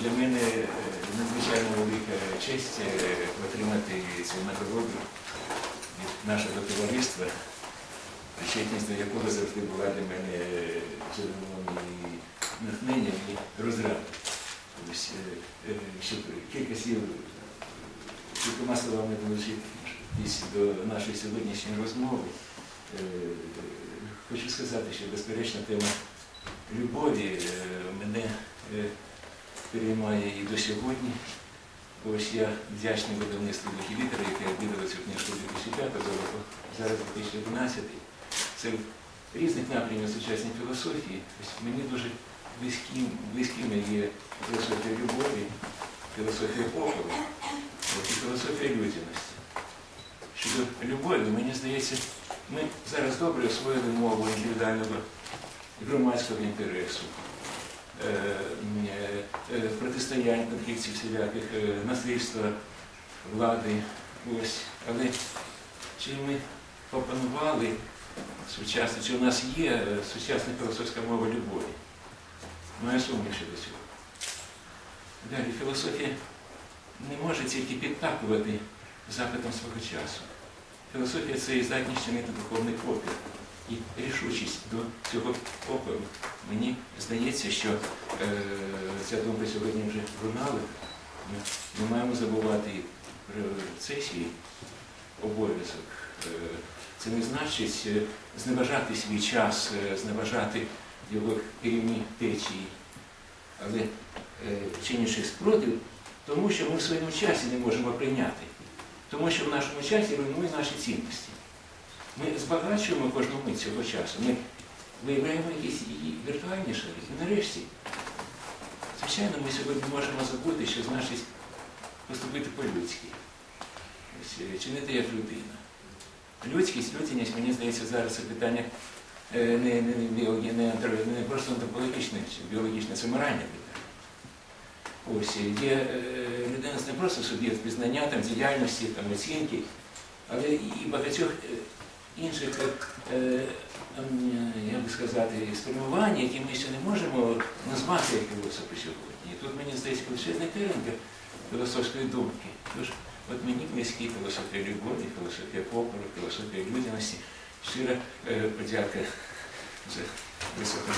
для мене е, надзвичайно велика честь е, отримати цю нагороду від нашого товариства, причетність до якого завжди була для мене е, джерелом і натхненням і розради. Е, е, кілька слів, е, кількома словами долучитись до нашої сьогоднішньої розмови. Е, е, Хочу сказати, що безперечно тема любові е, мене е, переймає і до сьогодні. Ось я вдячний видавництву «Духі вітера, яке видало цю книжку 2005 року, зараз 2011. Це різних напрямів сучасній філософії. Ось мені дуже близьким, близькими є філософія любові, філософія похору і філософія людяності. Щодо любові, мені здається, ми зараз добре освоїли мову індивідуального громадського інтересу, е, протистоянь конфліктів всіляких, е, насильства, влади. Ось. Але чи ми опанували сучасно, чи у нас є е, сучасна філософська мова любові? Моя сумнів щодо цього. Далі, філософія не може тільки підтакувати запитом свого часу. Філософія це і здатність чинити духовний опір. І рішучість до цього опору. Мені здається, що е, ця думка сьогодні вже лунала. Ми не маємо забувати цей свій обов'язок. Е, це не значить е, зневажати свій час, е, зневажати його керівні течії, але чинячи спротив, тому що ми в своєму часі не можемо прийняти, тому що в нашому часі руйнує наші цінності. Збагачуємо кожну мить цього часу. Ми виявляємо якісь її віртуальні шари. І нарешті, звичайно, ми сьогодні можемо забути, що значить поступити по-людськи. Е, Чинити як людина. Людськість, людяність, мені здається, зараз це питання е, не, не, не, не, не просто антропологічне чи біологічне, це моральне питання. Ось е, є е, людина не просто суб'єкт пізнання, там, діяльності, там, оцінки, але і багатьох е, інших, е, е, як би сказати, спрямувань, які ми ще не можемо назвати як філософи сьогодні. І тут мені здається величезна керівника філософської думки. Тож, от мені близькі філософія любові, філософія покору, філософія людяності. Щира е, подяка за високу.